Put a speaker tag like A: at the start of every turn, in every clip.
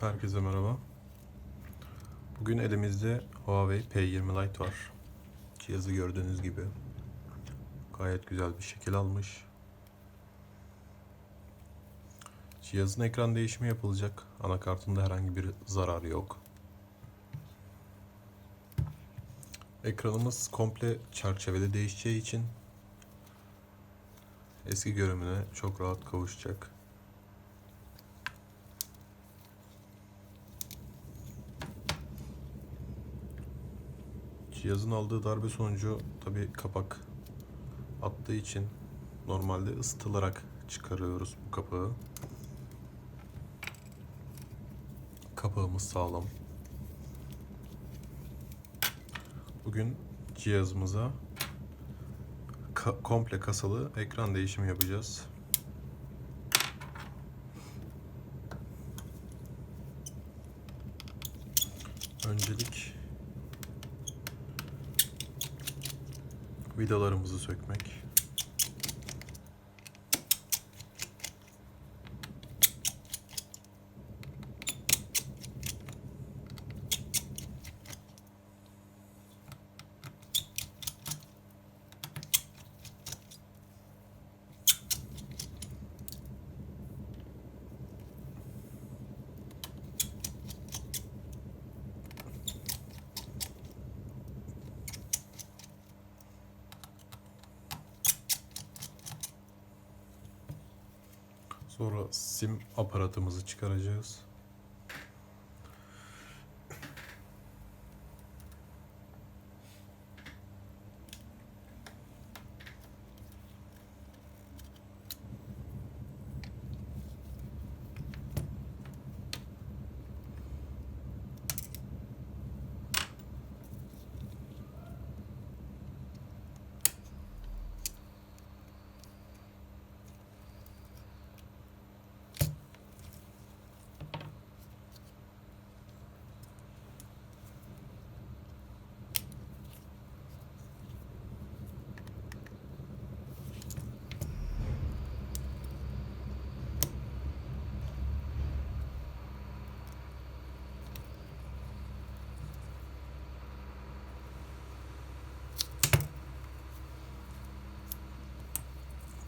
A: Herkese merhaba. Bugün elimizde Huawei P20 Lite var. Cihazı gördüğünüz gibi gayet güzel bir şekil almış. Cihazın ekran değişimi yapılacak. Anakartında herhangi bir zarar yok. Ekranımız komple çerçevede değişeceği için eski görünümüne çok rahat kavuşacak. Cihazın aldığı darbe sonucu tabi kapak attığı için normalde ısıtılarak çıkarıyoruz bu kapağı. Kapağımız sağlam. Bugün cihazımıza ka- komple kasalı ekran değişimi yapacağız. Öncelik vidalarımızı sökmek. Sonra sim aparatımızı çıkaracağız.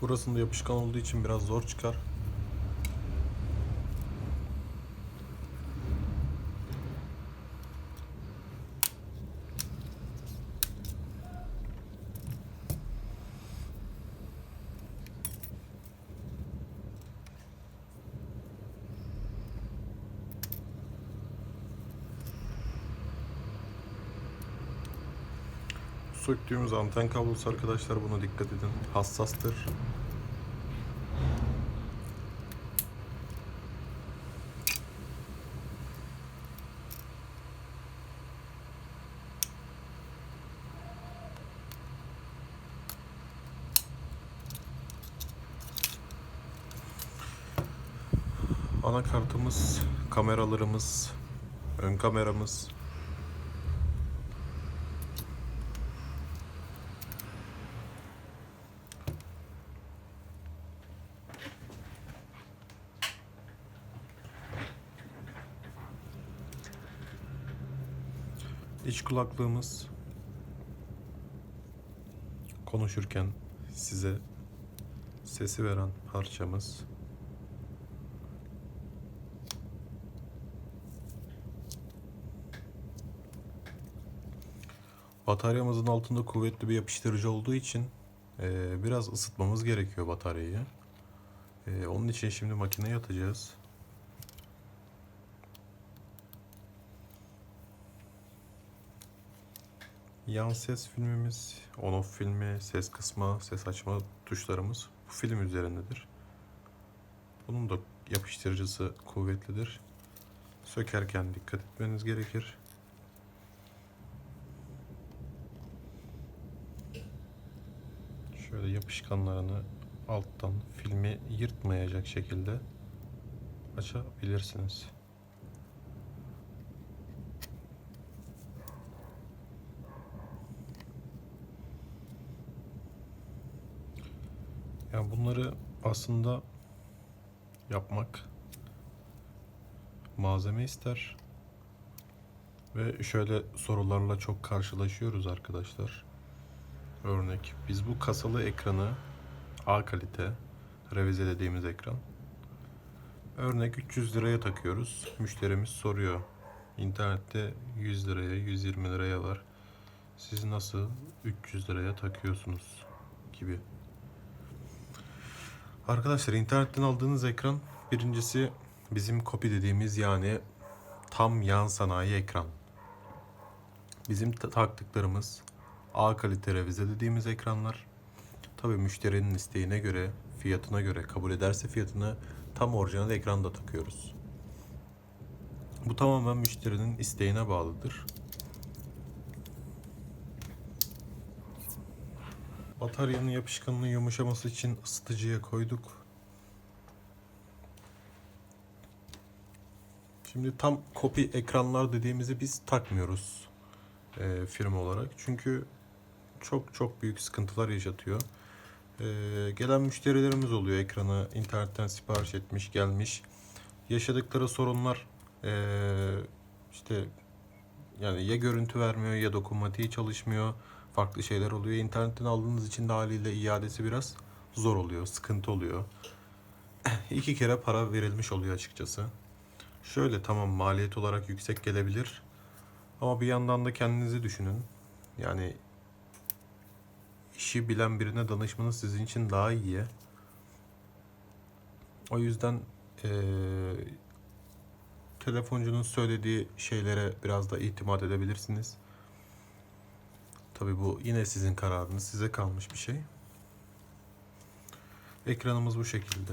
A: Burasında yapışkan olduğu için biraz zor çıkar. Söktüğümüz anten kablosu arkadaşlar buna dikkat edin. Hassastır. Anakartımız, kameralarımız, ön kameramız, İç kulaklığımız konuşurken size sesi veren parçamız. Bataryamızın altında kuvvetli bir yapıştırıcı olduğu için eee, biraz ısıtmamız gerekiyor bataryayı. Eee, onun için şimdi makineye atacağız. Yan ses filmimiz, on-off filmi, ses kısma, ses açma tuşlarımız bu film üzerindedir. Bunun da yapıştırıcısı kuvvetlidir. Sökerken dikkat etmeniz gerekir. Şöyle yapışkanlarını alttan filmi yırtmayacak şekilde açabilirsiniz. Yani bunları aslında yapmak malzeme ister. Ve şöyle sorularla çok karşılaşıyoruz arkadaşlar. Örnek biz bu kasalı ekranı A kalite revize dediğimiz ekran. Örnek 300 liraya takıyoruz. Müşterimiz soruyor. İnternette 100 liraya 120 liraya var. Siz nasıl 300 liraya takıyorsunuz gibi. Arkadaşlar internetten aldığınız ekran birincisi bizim copy dediğimiz yani tam yan sanayi ekran. Bizim ta- taktıklarımız A kalite revize dediğimiz ekranlar. Tabii müşterinin isteğine göre, fiyatına göre kabul ederse fiyatını tam orijinal ekranda takıyoruz. Bu tamamen müşterinin isteğine bağlıdır. Bataryanın yapışkanının yumuşaması için ısıtıcıya koyduk. Şimdi tam copy ekranlar dediğimizi biz takmıyoruz e, firma olarak. Çünkü çok çok büyük sıkıntılar yaşatıyor. E, gelen müşterilerimiz oluyor ekranı internetten sipariş etmiş gelmiş. Yaşadıkları sorunlar e, işte yani ya görüntü vermiyor ya dokunmatiği çalışmıyor. Farklı şeyler oluyor. İnternetten aldığınız için de haliyle iadesi biraz zor oluyor, sıkıntı oluyor. İki kere para verilmiş oluyor açıkçası. Şöyle tamam maliyet olarak yüksek gelebilir. Ama bir yandan da kendinizi düşünün. Yani işi bilen birine danışmanız sizin için daha iyi. O yüzden eee, telefoncunun söylediği şeylere biraz da itimat edebilirsiniz. Tabii bu yine sizin kararınız, size kalmış bir şey. Ekranımız bu şekilde.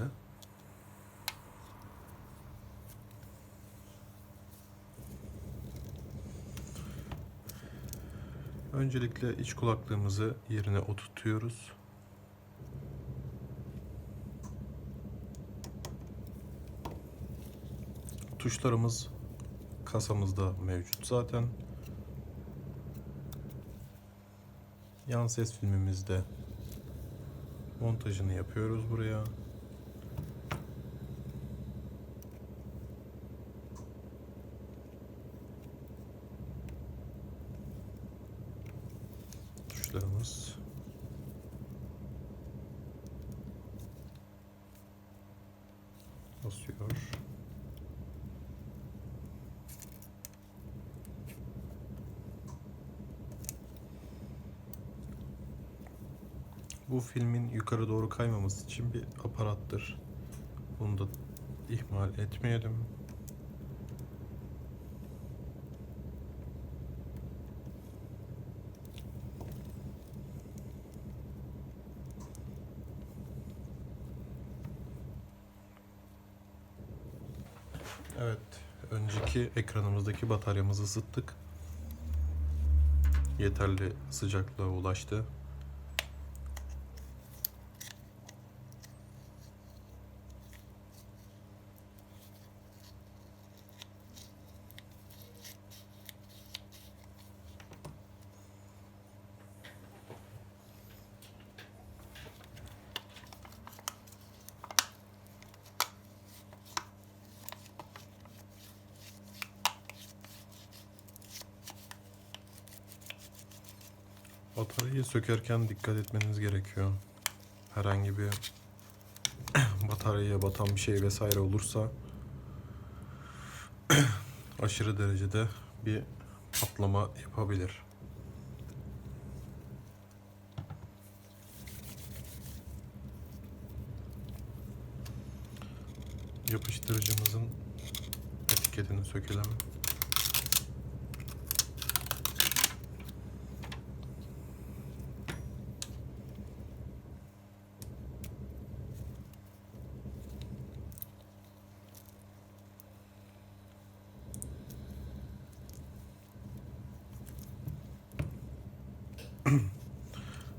A: Öncelikle iç kulaklığımızı yerine oturtuyoruz. Tuşlarımız kasamızda mevcut zaten. Yan ses filmimizde montajını yapıyoruz buraya. Tuşlarımız basıyor. Bu filmin yukarı doğru kaymaması için bir aparattır. Bunu da ihmal etmeyelim. Evet, önceki ekranımızdaki bataryamızı ısıttık. Yeterli sıcaklığa ulaştı. Bataryayı sökerken dikkat etmeniz gerekiyor. Herhangi bir bataryaya batan bir şey vesaire olursa aşırı derecede bir patlama yapabilir. Yapıştırıcımızın etiketini sökelim.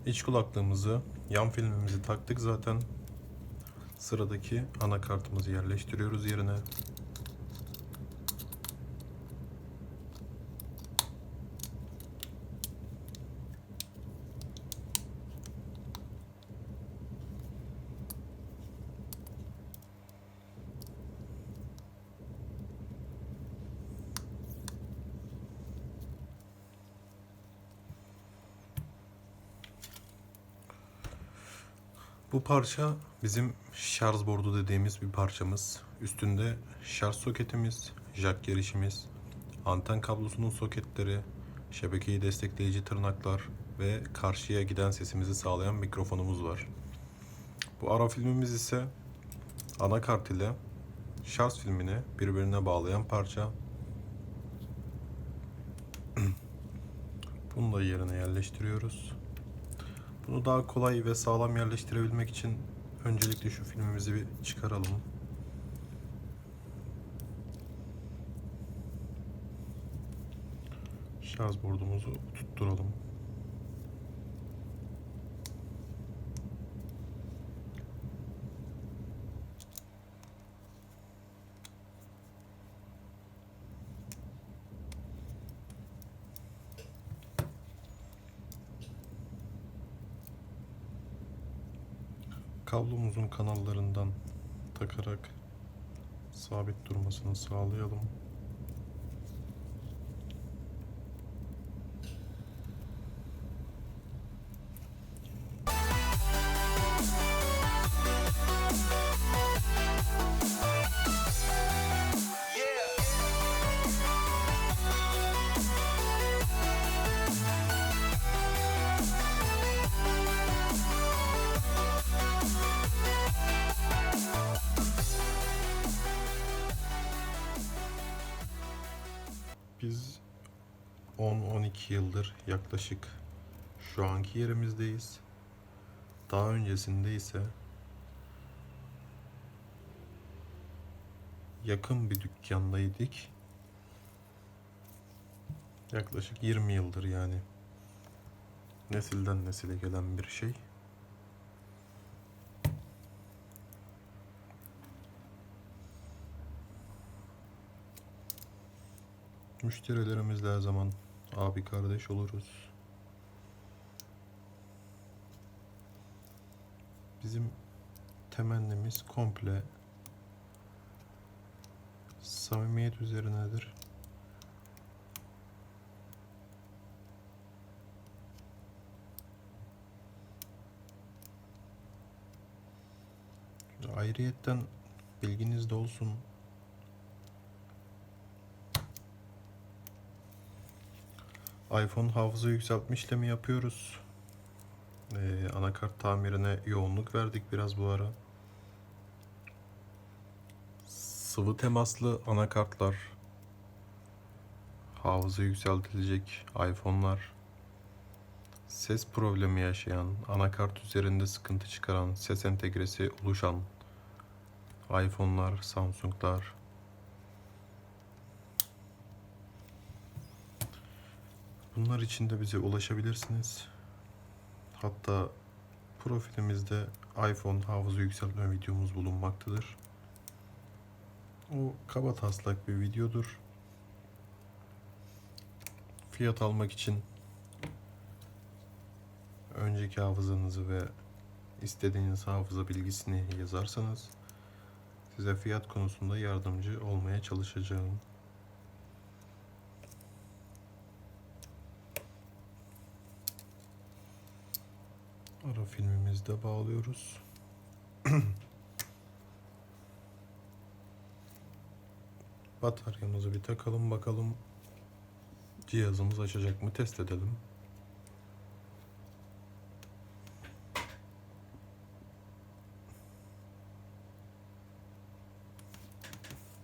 A: İç kulaklığımızı, yan filmimizi taktık zaten. Sıradaki anakartımızı yerleştiriyoruz yerine. Bu parça bizim şarj bordu dediğimiz bir parçamız. Üstünde şarj soketimiz, jack girişimiz, anten kablosunun soketleri, şebekeyi destekleyici tırnaklar ve karşıya giden sesimizi sağlayan mikrofonumuz var. Bu ara filmimiz ise anakart ile şarj filmini birbirine bağlayan parça. Bunu da yerine yerleştiriyoruz. Bunu daha kolay ve sağlam yerleştirebilmek için öncelikle şu filmimizi bir çıkaralım. Şarj bordumuzu tutturalım. Kablomuzun kanallarından takarak sabit durmasını sağlayalım. 10-12 yıldır yaklaşık şu anki yerimizdeyiz. Daha öncesinde ise yakın bir dükkandaydık. Yaklaşık 20 yıldır yani. Nesilden nesile gelen bir şey. Müşterilerimizle her zaman abi kardeş oluruz. Bizim temennimiz komple samimiyet üzerinedir. Ayrıyetten bilginiz de olsun. iPhone hafıza yükseltme işlemi yapıyoruz. Ee, anakart tamirine yoğunluk verdik biraz bu ara. Sıvı temaslı anakartlar, hafıza yükseltilecek iPhone'lar, ses problemi yaşayan, anakart üzerinde sıkıntı çıkaran, ses entegresi oluşan iPhone'lar, Samsung'lar, Bunlar için de bize ulaşabilirsiniz. Hatta profilimizde iPhone hafıza yükseltme videomuz bulunmaktadır. O kaba taslak bir videodur. Fiyat almak için önceki hafızanızı ve istediğiniz hafıza bilgisini yazarsanız size fiyat konusunda yardımcı olmaya çalışacağım. Ara filmimizde bağlıyoruz. Bataryamızı bir takalım bakalım. Cihazımız açacak mı test edelim.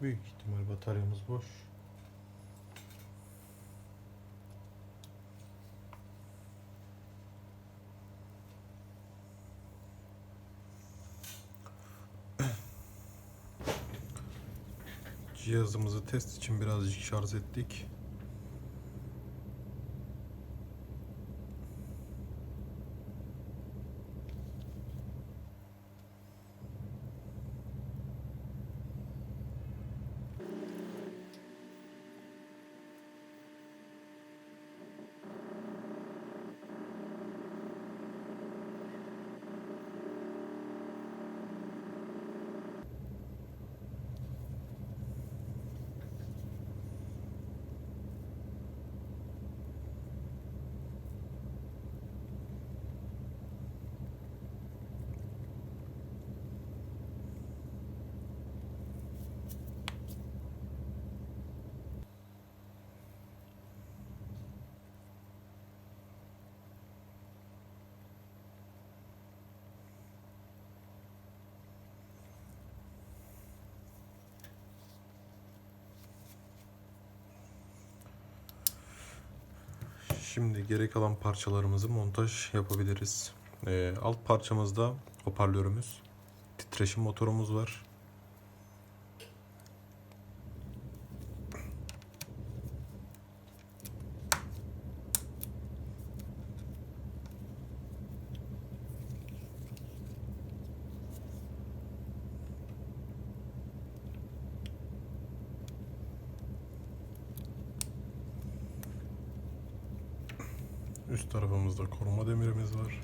A: Büyük ihtimal bataryamız boş. Cihazımızı test için birazcık şarj ettik. Şimdi geri kalan parçalarımızı montaj yapabiliriz. Ee, alt parçamızda hoparlörümüz, titreşim motorumuz var. Üst tarafımızda koruma demirimiz var.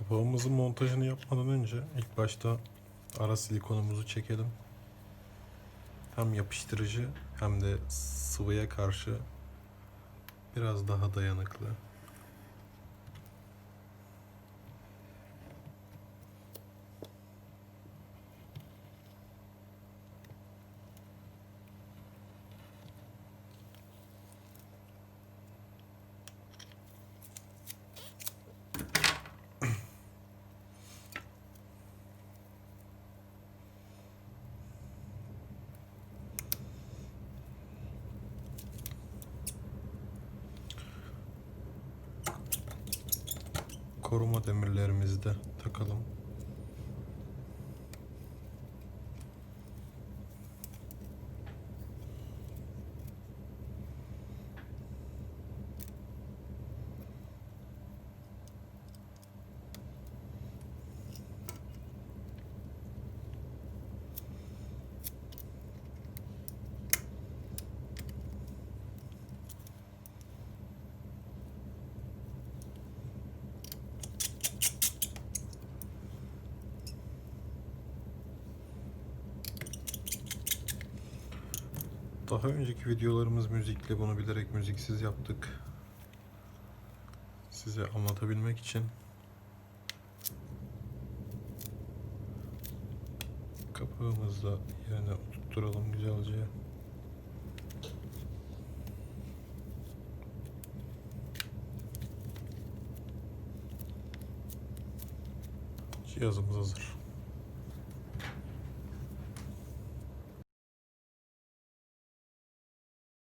A: Kapağımızın montajını yapmadan önce ilk başta ara silikonumuzu çekelim. Hem yapıştırıcı hem de sıvıya karşı biraz daha dayanıklı. Koruma demirlerimizi de takalım. Daha önceki videolarımız müzikli, bunu bilerek müziksiz yaptık. Size anlatabilmek için. Kapağımızı da yerine oturtturalım güzelce. Cihazımız hazır.